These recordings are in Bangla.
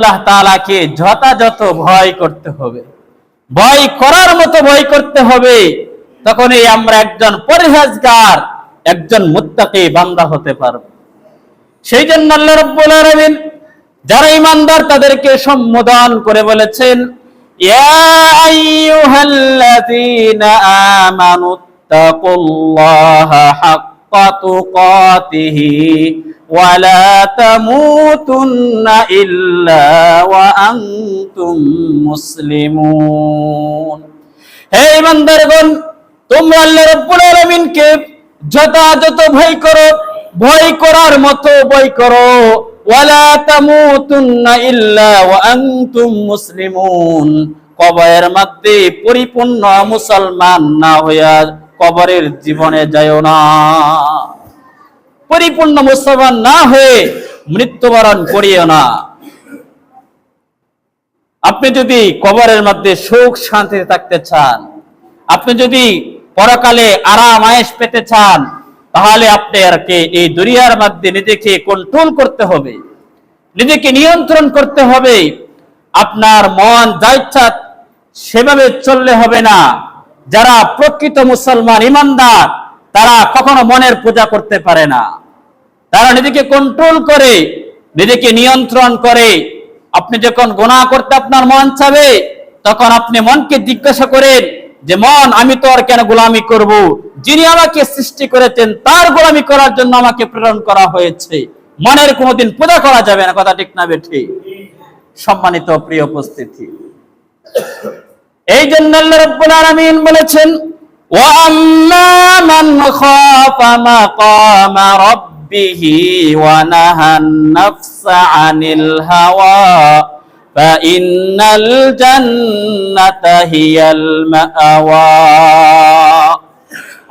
আল্লাহ তাআলাকে যথাযথ ভয় করতে হবে। ভয় করার মতো ভয় করতে হবে, তখনই আমরা একজন পরিহাজগার, একজন মুত্তাকি বান্দা হতে পারব। সেই জন্য আল্লাহ রাব্বুল আলামিন যারা ইমানদার তাদেরকে সম্বোধন করে বলেছেন, ইয়া আইয়ুহাল্লাযীনা আমানু, তাকুল্লাহা যথাযথ ভয় করো, ভয় করার মতো ভয় করো। ওয়ালা ইল্লা ওয়া আনতুম মুসলিমুন। কবরের মধ্যে পরিপূর্ণ মুসলমান না হইয়া কবরের জীবনে যায় না। পরিপূর্ণ মুসলমান না হয়ে মৃত্যুবরণ করিও না। আপনি যদি কবরের মধ্যে সুখ শান্তিতে থাকতে চান, আপনি যদি পরকালে আরাম আয়েস পেতে চান, তাহলে আপনাকে এই দুনিয়ার মধ্যে নিজেকে কন্ট্রোল করতে হবে, নিজেকে নিয়ন্ত্রণ করতে হবে। আপনার মন, যা ইচ্ছা সেভাবে চললে হবে না। যারা প্রকৃত মুসলমান, ইমানদার, তারা কখনো মনের পূজা করতে পারে না। তারা নিজেকে কন্ট্রোল করে, নিজেকে নিয়ন্ত্রণ করে। আপনি যখন গোনা করতে আপনার মন চাবে, তখন আপনি মনকে জিজ্ঞাসা করেন যে, মন, আমি তো আর কেন গোলামি করব? যিনি আমাকে সৃষ্টি করেছেন, তার গোলামি করার জন্য আমাকে প্রেরণ করা হয়েছে। মনের কোনোদিন পূজা করা যাবে না, কথা ঠিক না বেঠি সম্মানিত প্রিয় উপস্থিতি এই জন্য আল্লাহ রব্বুল আলামিন বলেছেন ওয়াম্মা মান খাফা মাকামা রাব্বিহি ওয়া নাহান নাফসা আনিল হাওয়া ফাইন্নাল জান্নাতা হিয়াল মাআওয়া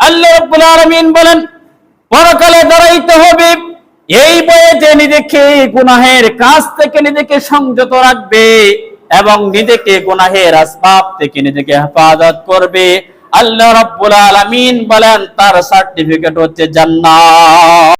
আল্লাহ রব্বুল আলামিন বলেন, পরকালে দাঁড়াইতে হবে। এই বয়ে যে নিজেকে গুনাহের কাজ থেকে নিজেকে সংযত রাখবে এবং নিজেকে গুনাহের আসবাব থেকে নিজেকে হেফাজত করবে। আল্লাহ রাব্বুল আলামিন বলেন, তার সার্টিফিকেট হচ্ছে জান্নাত।